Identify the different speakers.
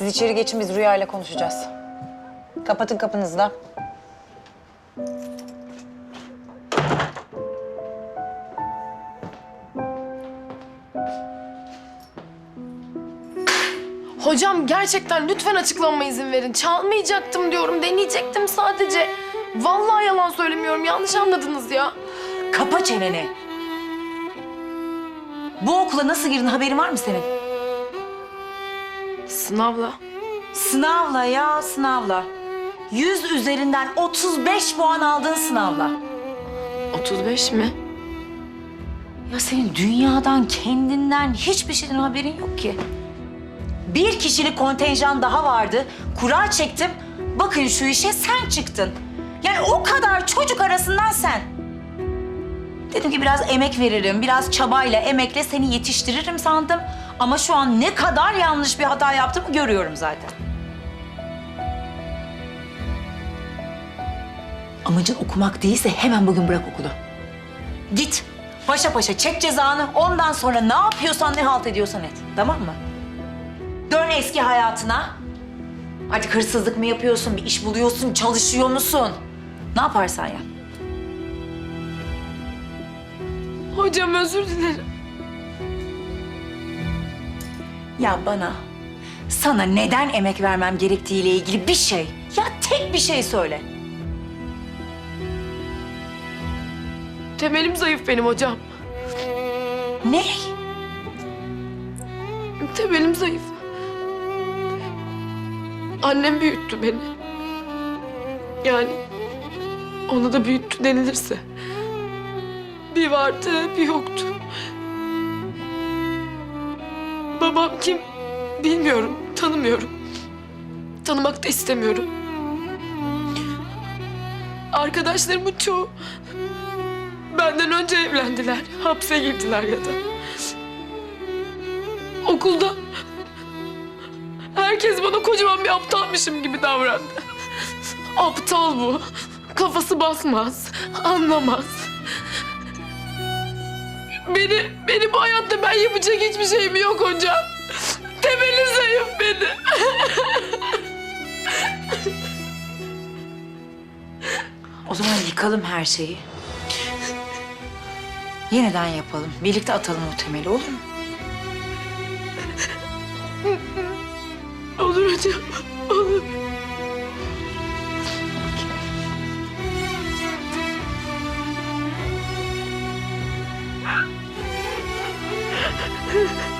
Speaker 1: Siz içeri geçin biz Rüya ile konuşacağız. Kapatın kapınızı da.
Speaker 2: Hocam gerçekten lütfen açıklanma izin verin. Çalmayacaktım diyorum, deneyecektim sadece. Vallahi yalan söylemiyorum, yanlış anladınız ya.
Speaker 3: Kapa çeneni. Bu okula nasıl girdin haberin var mı senin?
Speaker 2: Sınavla.
Speaker 3: Sınavla ya sınavla. Yüz üzerinden 35 puan aldın sınavla.
Speaker 2: 35 mi?
Speaker 3: Ya senin dünyadan, kendinden hiçbir şeyden haberin yok ki. Bir kişilik kontenjan daha vardı. Kura çektim. Bakın şu işe sen çıktın. Yani o kadar çocuk arasından sen. Dedim ki biraz emek veririm, biraz çabayla, emekle seni yetiştiririm sandım. Ama şu an ne kadar yanlış bir hata yaptığımı görüyorum zaten. Amacın okumak değilse hemen bugün bırak okulu. Git. Paşa paşa çek cezanı. Ondan sonra ne yapıyorsan ne halt ediyorsan et. Tamam mı? Dön eski hayatına. Artık hırsızlık mı yapıyorsun, bir iş buluyorsun, çalışıyor musun? Ne yaparsan yap.
Speaker 2: Hocam özür dilerim.
Speaker 3: Ya bana, sana neden emek vermem gerektiğiyle ilgili bir şey, ya tek bir şey söyle.
Speaker 2: Temelim zayıf benim hocam.
Speaker 3: Ne?
Speaker 2: Temelim zayıf. Annem büyüttü beni. Yani onu da büyüttü denilirse. Bir vardı, bir yoktu. Babam kim bilmiyorum, tanımıyorum. Tanımak da istemiyorum. Arkadaşlarımın çoğu benden önce evlendiler, hapse girdiler ya da. Okulda herkes bana kocaman bir aptalmışım gibi davrandı. Aptal bu. Kafası basmaz, anlamaz. Beni, benim bu hayatta ben yapacak hiçbir şeyim yok hocam. Temeli zayıf beni.
Speaker 3: O zaman yıkalım her şeyi. Yeniden yapalım. Birlikte atalım o temeli olur mu?
Speaker 2: Olur hocam. Ha ha ha!